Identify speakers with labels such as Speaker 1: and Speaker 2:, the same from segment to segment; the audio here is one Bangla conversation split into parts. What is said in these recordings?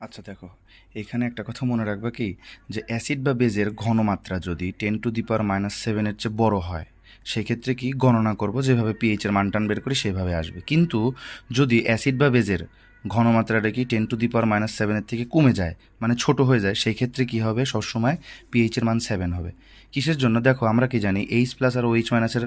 Speaker 1: আচ্ছা দেখো। এখানে একটা কথা মনে রাখবে কি? যে অ্যাসিড বা বেজের ঘনমাত্রা যদি ten to the power minus সেভেনের চেয়ে বড় হয়, সেক্ষেত্রে কি গণনা করব? যেভাবে পিএইচের মান টান বের করি, সেভাবে আসবে। কিন্তু যদি অ্যাসিড বা বেজের ঘনমাত্রাটা কি ten to the power minus সেভেনের থেকে কমে যায় মানে ছোট হয়ে যায় সেই ক্ষেত্রে কী হবে? সবসময় পিএইচের মান সেভেন হবে। কিসের জন্য? দেখো, আমরা কি জানি এইচ প্লাস আর ওইচ মাইনাসের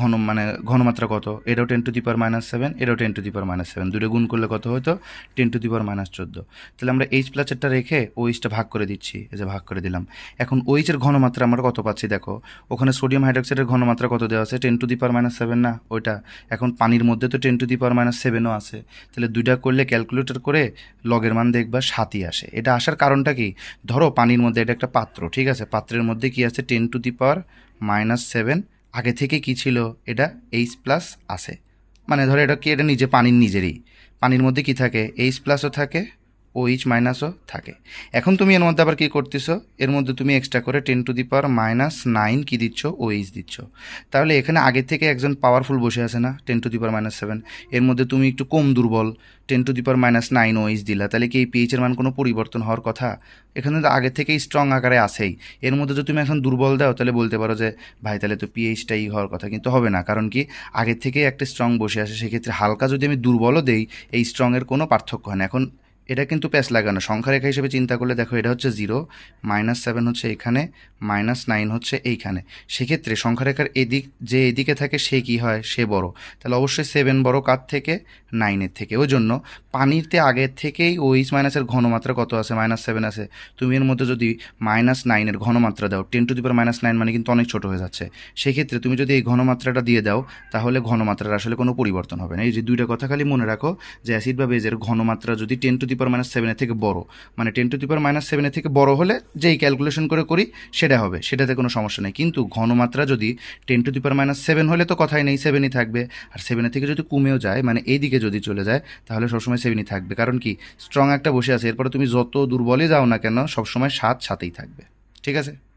Speaker 1: ঘন মানে ঘনমাত্রা কত? এটাও ten to the power minus seven এটাও ten to the power minus seven দুটো গুণ করলে কত হতো ten to the power minus চোদ্দ। তাহলে আমরা এইচ প্লাসেরটা রেখে ওইচটা ভাগ করে দিচ্ছি। এই যে ভাগ করে দিলাম। এখন ওইচের ঘনমাত্রা আমরা কত পাচ্ছি দেখো? ওখানে সোডিয়াম হাইড্রোক্সাইডের ঘনমাত্রা কত দেওয়া আছে? Ten to the power minus seven না, ওইটা। এখন পানির মধ্যে তো ten to the power minus সেভেনও আছে। তাহলে দুইটা করলে ক্যালকুলেটর করে লগের মান দেখবা সাতই আসে। এটা আসার কারণটা কি? ধরো পানির মধ্যে এটা একটা পাত্র, ঠিক আছে? পাত্রের মধ্যে কি আছে? Ten to the power minus seven আগে থেকে কি ছিল? এটা এইচ প্লাস আছে। মানে ধরো এটা কি? এটা নিজে পানির নিজেরই। পানির মধ্যে কি থাকে? এইচ প্লাসও থাকে। ও এইচ মাইনাসও থাকে। এখন তুমি এর মধ্যে আবার কী করতেছো? এর মধ্যে তুমি এক্সট্রা করে ten to the power minus nine কী দিচ্ছ? ও এইচ দিচ্ছ। তাহলে এখানে আগে থেকে একজন পাওয়ারফুল বসে আছে না? Ten to the power minus seven এর মধ্যে তুমি একটু কম দুর্বল। Ten to the power minus nine O H দিলা। তাহলে কি এই পিএইচের মান কোনো পরিবর্তন হওয়ার কথা? এখানে তো আগে থেকেই স্ট্রং আকারে আসেই এর মধ্যে যদি তুমি এখন দুর্বল দাও, তাহলে বলতে পারো যে, ভাই, তাহলে তো পিএইচটাই হওয়ার কথা। কিন্তু হবে না। কারণ কি? আগে থেকেই একটা স্ট্রং বসে আসে সেক্ষেত্রে হালকা যদি আমি দুর্বলও দেই, এই স্ট্রংয়ের কোনো পার্থক্য হয় না। এখন এটা কিন্তু প্যাচ লাগানো। সংখ্যা রেখা হিসেবে চিন্তা করলে দেখো এটা হচ্ছে জিরো মাইনাস সেভেন হচ্ছে এখানে মাইনাস নাইন হচ্ছে এইখানে। সেক্ষেত্রে সংখ্যা রেখার এদিক, যে এদিকে থাকে সে কি হয়? সে বড়। তাহলে অবশ্যই সেভেন বড় কার থেকে? নাইনের থেকে। ওই জন্য পানিতে আগের থেকেই ওইচ মাইনাসের ঘনমাত্রা কত আছে? মাইনাস সেভেন আছে। তুমি এর মধ্যে যদি মাইনাস নাইনের ঘনমাত্রা দাও ten to the power minus nine মানে কিন্তু অনেক ছোট হয়ে যাচ্ছে। সেক্ষেত্রে তুমি যদি এই ঘনমাত্রাটা দিয়ে দাও, তাহলে ঘনমাত্রার আসলে কোনো পরিবর্তন হবে না। এই যে দুইটা কথা খালি মনে রাখো, যে অ্যাসিড বা বেজের ঘনমাত্রা যদি টেন টু পাওয়ার মাইনাস সেভেনের থেকে বড়। মানে ten to the power minus সেভেনের থেকে বড় হলে যেই ক্যালকুলেশন করে করি, সেটা হবে। সেটাতে কোনো সমস্যা নেই। কিন্তু ঘনমাত্রা যদি ten to the power minus seven হলে তো কথাই নেই সেভেনই থাকবে। আর সেভেনের থেকে যদি কমেও যায় মানে এই দিকে যদি চলে যায়, তাহলে সবসময় সেভেনই থাকবে। কারণ কি স্ট্রং একটা বসে আছে। এরপরে তুমি যত দুর্বলই যাও না কেন, সবসময় সাত সাথেই থাকবে। ঠিক আছে?